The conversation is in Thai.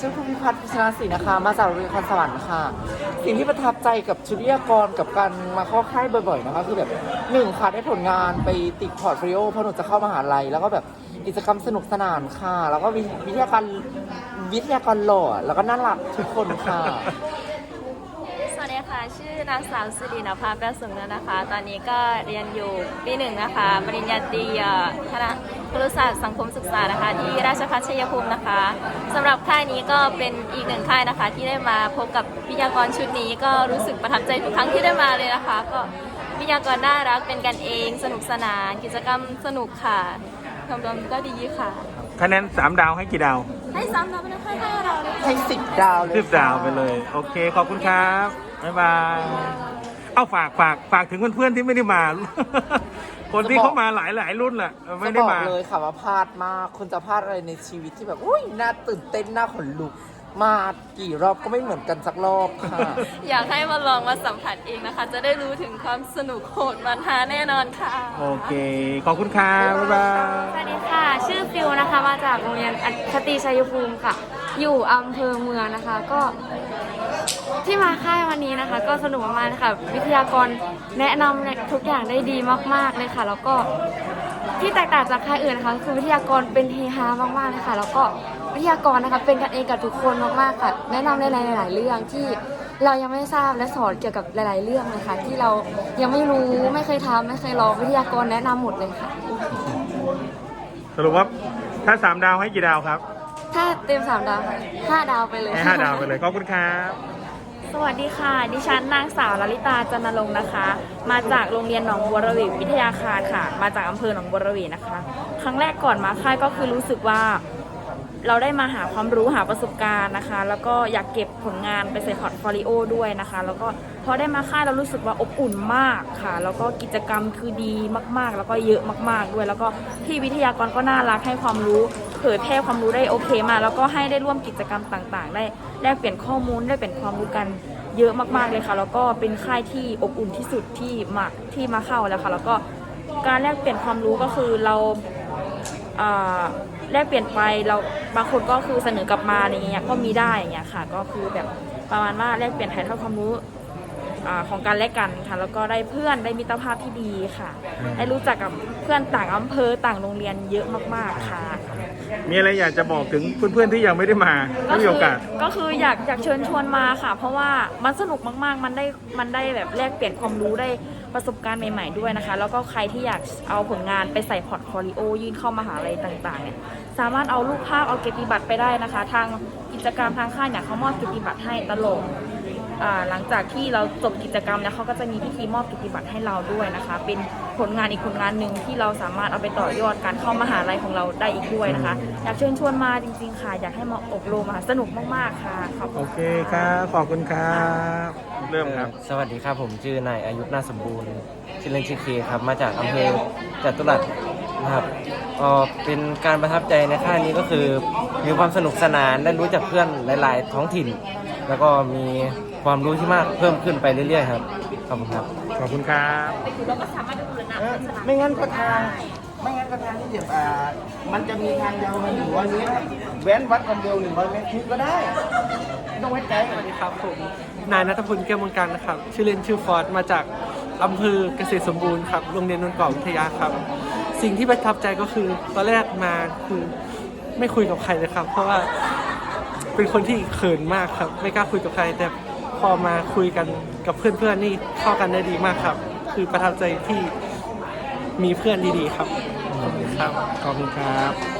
ชื่อคุณพิพัฒน์พิชนาศรีนะคะ มาจากโรงเรียนคอนสวรรค์ค่ะ สิ่งที่ประทับใจกับชุดวิทยากรกับการมาเข้าค่ายบ่อยๆนะคะ คือแบบหนึ่งค่ะได้ผลงานไปติดพอร์ตโฟลิโอเพราะหนูจะเข้ามหาลัย แล้วก็แบบกิจกรรมสนุกสนานค่ะ แล้วก็วิวิทยากรวิทยากรหล่อแล้วก็น่ารักทุกคนค่ะ สวัสดีค่ะ ชื่อนางสาวสิรินภาแป้วสุงเนินะคะ ตอนนี้ก็เรียนอยู่ปีหนึ่งนะคะ ปริญญาตรีเอ่อคณะ ครุศาสตร์สังคมศึกษานะคะ ที่ราชภัฏชัยภูมินะคะสำหรับค่ายนี้ก็เป็นอีกหนึ่งค่ายนะคะ ที่ได้มาพบกับวิทยากรชุดนี้ ก็รู้สึกประทับใจทุกครั้งที่ได้มาเลยนะคะ ก็วิทยากรน่ารักเป็นกันเอง สนุกสนาน กิจกรรมสนุกค่ะรวมๆก็ดีค่ะ คะแนนสามดาวให้กี่ดาวให้ซ้ำเราไม่ได้ให้ให้เราเลยให้สิบดาวเลยสิบค่ะดาวไปเลย โอเค ขอบคุณครับ บ๊ายบาย เอาฝากฝากฝากถึงเพื่อนๆที่ไม่ได้มา คนที่เขามาหลายหลายๆรุ่นแหละไม่จะได้บอกมา เลยค่ะว่าพลาดมาก คุณจะพลาดอะไรในชีวิตที่แบบอุ้ยน่าตื่นเต้นน่าขนลุก มากี่รอบก็ไม่เหมือนกันสักรอบค่ะ อยากให้มาลองมาสัมผัสเองนะคะ จะได้รู้ถึงความสนุกโหดมันฮาแน่นอนค่ะ โอเค ขอบคุณครับบ๊ายบาย สวัสดีค่ะ ชื่อฟิวนะคะ มาจากโรงเรียนอัคติชัยภูมิค่ะ อยู่อำเภอเมืองนะคะ ก็ ที่มาค่ายวันนี้นะคะ ก็สนุกมากๆเลยค่ะวิทยากรแนะนำเนี่ยทุกอย่างได้ดีมากๆเลยค่ะ แล้วก็ที่แตกต่างจากค่ายอื่นนะคะคือวิทยากรเป็นเฮฮามากๆเลยค่ะ แล้วก็วิทยากรนะคะเป็นกันเองกับทุกคนมากๆค่ะ แนะนำในหลาย ๆ เรื่องที่เรายังไม่ทราบและสอนเกี่ยวกับหลาย ๆ เรื่องเลยค่ะที่เรายังไม่รู้ไม่เคยทำไม่เคยลองวิทยากรแนะนำหมดเลยค่ะ สรุปว่าถ้าสามดาวให้กี่ดาวครับ ถ้าเต็มสามดาวค่ะห้าดาวไปเลยให้ห้าดาวไปเลยขอบคุณครับ สวัสดีค่ะ ดิฉันนางสาวลลิตาจันนรงค์นะคะ มาจากโรงเรียนหนองบัวระวีวิทยาคารค่ะ มาจากอำเภอหนองบัวระวีนะคะ ครั้งแรกก่อนมาค่ายก็คือรู้สึกว่า เราได้มาหาความรู้หาประสบการณ์นะคะ แล้วก็อยากเก็บผลงานไปใส่พอร์ตโฟลิโอด้วยนะคะ แล้วก็ พอได้มาค่ายเรารู้สึกว่าอบอุ่นมากค่ะ แล้วก็กิจกรรมคือดีมากๆ แล้วก็เยอะมาก ๆ ด้วย แล้วก็พี่วิทยากรก็น่ารักให้ความรู้เผยแพร่ความรู้ได้โอเคมากแล้วก็ให้ได้ร่วมกิจกรรมต่างๆ ได้แลกเปลี่ยนข้อมูลได้เปลี่ยนความรู้กันเยอะมากๆเลยค่ะ แล้วก็เป็นค่ายที่อบอุ่นที่สุดที่มาที่มาเข้าแล้วค่ะ แล้วก็การแลกเปลี่ยนความรู้ก็คือเราแลกเปลี่ยนไปเราบางคนก็คือเสนอกลับมาอะไรอย่างเงี้ยก็มีได้อย่างเงี้ยค่ะ ก็คือแบบประมาณว่าแลกเปลี่ยนถ่ายทอดความรู้ อ่าของการแลกกันค่ะ แล้วก็ได้เพื่อนได้มิตรภาพที่ดีค่ะ ได้รู้จักกับเพื่อนต่างอำเภอต่างโรงเรียนเยอะมากๆค่ะ มีอะไรอยากจะบอกถึงเพื่อนๆที่ยังไม่ได้มาไม่มีโอกาส ก็คืออยากอยากเชิญชวนมาค่ะ เพราะว่ามันสนุกมากๆ มันได้มันได้แบบแลกเปลี่ยนความรู้ได้ประสบการณ์ใหม่ ๆด้วยนะคะ แล้วก็ใครที่อยากเอาผลงานไปใส่พอร์ตโฟลิโอยื่นเข้ามหาลัยต่างๆเนี่ยสามารถเอารูปภาพเอาเกียรติบัตรไปได้นะคะ ทางกิจกรรมทางค่ายเนี่ยเขามอบเกียรติบัตรให้ตลอดอ่า หลังจากที่เราจบกิจกรรมแล้วเขาก็จะมีพิธีมอบเกียรติบัตรให้เราด้วยนะคะ เป็นผลงานอีกผลงานหนึ่งที่เราสามารถเอาไปต่อยอดการเข้ามหาลัยของเราได้อีกด้วยนะคะ อยากเชิญชวนมาจริง ๆ ค่ะ อยากให้มาอบรมค่ะสนุกมากๆค่ะขอบคุณโอเคครับขอบคุณครับเริ่มครับเอ่อสวัสดีครับผมชื่อนายอายุนาสมบูรณ์ชื่อเล่นชื่อเคครับ มาจากอำเภอจตุรัสนะครับก็เป็นการประทับใจในค่ายนี้ก็คือมีความสนุกสนานได้รู้จักเพื่อนหลาย ๆ ท้องถิ่น แล้วก็มีความรู้ที่มากเพิ่มขึ้นไปเรื่อยๆครับขอบคุณครับ ขอบคุณครับไม่งั้นก็ทางไม่งั้นก็ทางที่แบบอ่ามันจะมีทางยาวมาหนึ่งร้อยเมตรแว้นวัดความเร็วหนึ่งร้อยเมตรคิดก็ได้ไม่ต้องไว้ใจสวัสดีครับผมนายนัทพลแก้วเมังการนะครับชื่อเล่นชื่อฟอร์ดมาจากอำเภอเกษตรสมบูรณ์ครับโรงเรียนนนท์เก่าวิทยาครับ สิ่งที่ประทับใจก็คือตอนแรกมาคือไม่คุยกับใครเลยครับ เพราะว่า เป็นคนที่เขินมากครับ ไม่กล้าคุยกับใคร แต่พอมาคุยกันกับเพื่อนๆนี่เข้ากันได้ดีมากครับ คือประทับใจที่มีเพื่อนดีๆครับขอบคุณครับขอบคุณครับ